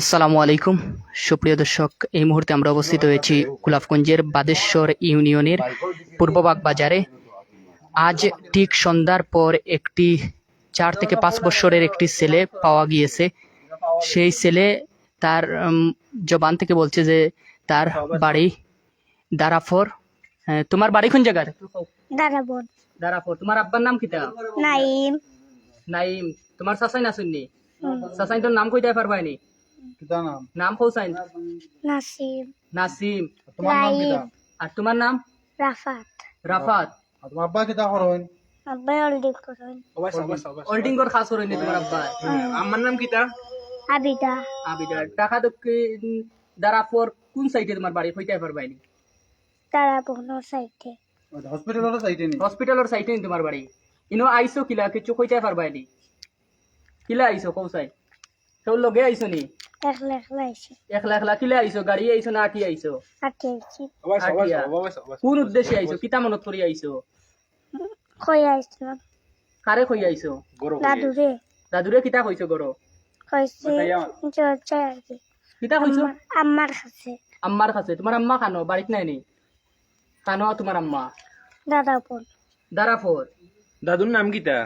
আসসালামু আলাইকুম। সুপ্রিয় দর্শক এই মুহূর্তে আমরা অবস্থিত হয়েছি গোলাপগঞ্জের বাদেশ্বর ইউনিয়নের পূর্ববাগ বাজারে আজ ঠিক সন্ধ্যার পর একটি চার থেকে পাঁচ বছরের একটি ছেলে পাওয়া গিয়েছে। সেই ছেলে তার জবান থেকে বলছে যে তার বাড়ি দারাফর। হ্যাঁ, তোমার বাড়ি কোন জায়গার? দারাফর। তোমার আব্বার নাম কিতা? নাইম। নাইম। তোমার সাসাই না শুননি সাসাই তোর নাম কইতে পারবাইনি কিতা নাম নাম কৌসাইন নাসিম। নাসিম। তোমার নাম কিতা আর তোমার নাম? রাফাত রাফাত আর তোমার আব্বা কিতা হোল্ডিং কর খাস তোমার আব্বা আমার নাম কিতা আবিদা। আবিদা। টাকা তো পর কোন সাইডে তোমার বাড়ি হইতে পারবাইনি দাদাবোনের সাইডে হসপিটালের সাইডে নি হসপিটালের সাইডে নি তোমার বাড়ি ইনো আইসো কিলা কিছু কইতে পারবাইনি কিলা কৌসাই তোর লগে আইসো নি? একলা একলা আইসি একলা একলা কিলা আইসো গাড়ি আইসো না আটি আইসো আটি আইসি কোন উদ্দেশ্যে আইসো কিতা মনত করি আইসো কই আইসলাম কারে কই আইসো দাদুরে দাদুরে কিতা কইছো গরো কইছে চর্চা আইসি কিতা কইছো আমার কাছে আম্মার কাছে তোমার আম্মা খানো বাড়িত নাই নি? খানো তোমার আম্মা। দাদাবোন দারাফর দাদুর নাম কিতা?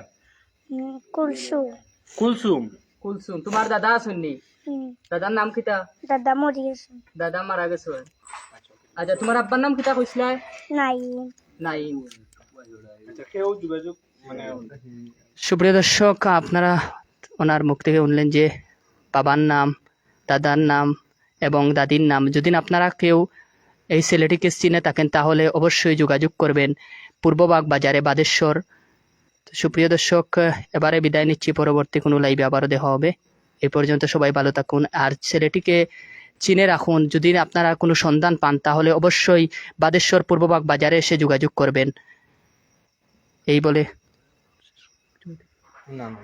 কুলসু কুলসুম কুলসুম তোমার দাদা শুননি দাদার নাম কিতা? দাদা মরি গেছে। দাদা মারা গেছে আচ্ছা তোমার আব্বার নাম কিতা কইছিলা? নাইম। নাইম। আচ্ছা কেউ যোগাযোগ মানে সুপ্রিয় দর্শক আপনারা ওনার মুখ থেকে শুনলেন যে বাবার নাম দাদার নাম এবং দাদির নাম। যদি আপনারা কেউ এই ছেলেটিকে চিনে থাকেন তাহলে অবশ্যই যোগাযোগ করবেন। পূর্ববাগ বাজারে বাদেশ্বর তো সুপ্রিয় দর্শক এবারে বিদায় নিচ্ছি পরবর্তী কোনো লাইভে আবারও দেওয়া হবে এ পর্যন্ত সবাই ভালো থাকুন আর ছেলেটিকে চিনে রাখুন যদি আপনারা কোনো সন্ধান পান তাহলে অবশ্যই বাদেশ্বর পূর্ববাগ বাজারে এসে যোগাযোগ করবেন এই বলে না না